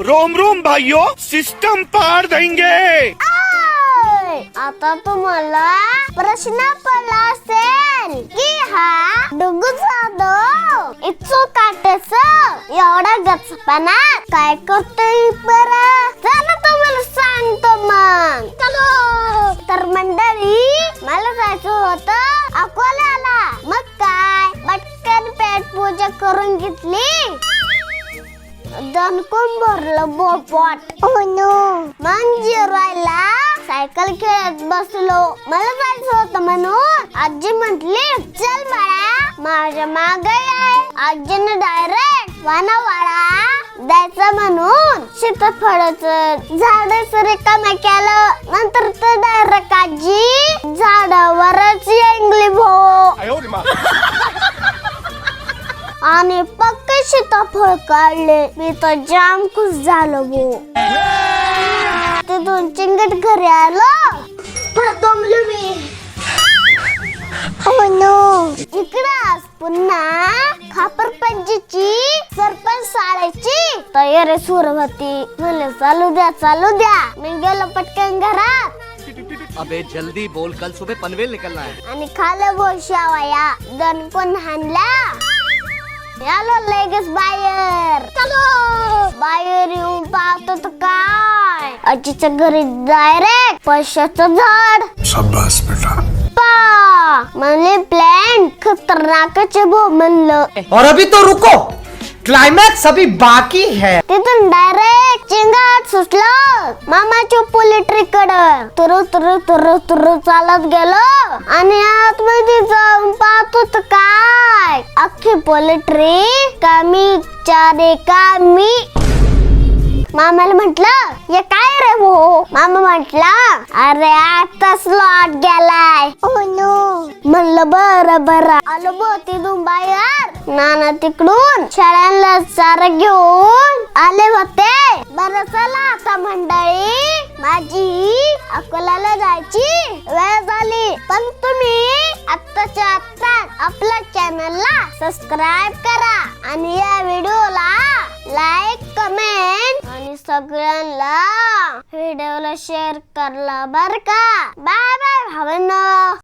Rome Rome भाइयों system पार देंगे। आय! आता तुम्हाला प्रश्न पडला असेल की हा डुगू जाधव इच्छू काटस एवढा गचपणा काय करतोय बरा? चला तुम्हाला सांगतो मग. चलो. तर मंडळी मला जायचं होतं अकोल्याला. मग काय? पटकन पेट पूजा करून घेतली. दणकून भरलं बोपट मग जिरवायला सायकल खेळत बसलो मला जायचं होतं म्हणून आजी म्हंटली चल बाळा माझ्या माग आजीने डायरेक्ट वानावाडा जायचं म्हणून सीताफळच झाड रिकाम्या केलं नंतर तर डायरेक्ट आजी झाडावरच येंगली भो आणि पक्के सीताफळ काढले. मी तर जाम खुश झालो भो तिथून चिंगट घरी आलो. दमलो मी. Oh no. इकडं पुन्हा खापर पंजीची सरपंच शाळेची तयारी सुरू होती. म्हणलं चालू द्या चालू द्या. मी गेलो पटकन घरात. अबे जल्दी बोल. कल सुबह पनवेल निकलना है. आणि खालं बोशावाया दणकून हाणला आलो लगेच बाहेर चलो बाहेर येऊन पाहतो तर काय आजीच्या घरी डायरेक्ट पैशाचं झाड शाबाश बेटा पा म्हणले प्लॅन खतरनाकचे भो म्हणलं और अभी तो रुको क्लाइमैक्स अभी बाकी है तिथून डायरेक्ट चिंगाट सुटलं मामाच्या पोलिट्रीकडं तुरु तुरु तुरु तुरु चालत गेलो आणि आतमध्ये पोलिट्री कामी चारे कामी. मामाला म्हंटल हे काय रे भो मामा म्हटला अरे आता स्लॉट गेलाय. म्हणलं बर बर. आलो बो तिथून बाहेर. नाना तिकडून शाळांना चारा घेऊन आले होते. बर चला आता मंडळी. माझी अकोल्याला जायची वेळ झाली. पण तुम्ही आपल्या चॅनलला सबस्क्राईब करा आणि या व्हिडिओला लाईक कमेंट आणि सगळ्यांना व्हिडिओला शेअर करला बर का. बाय बाय भावना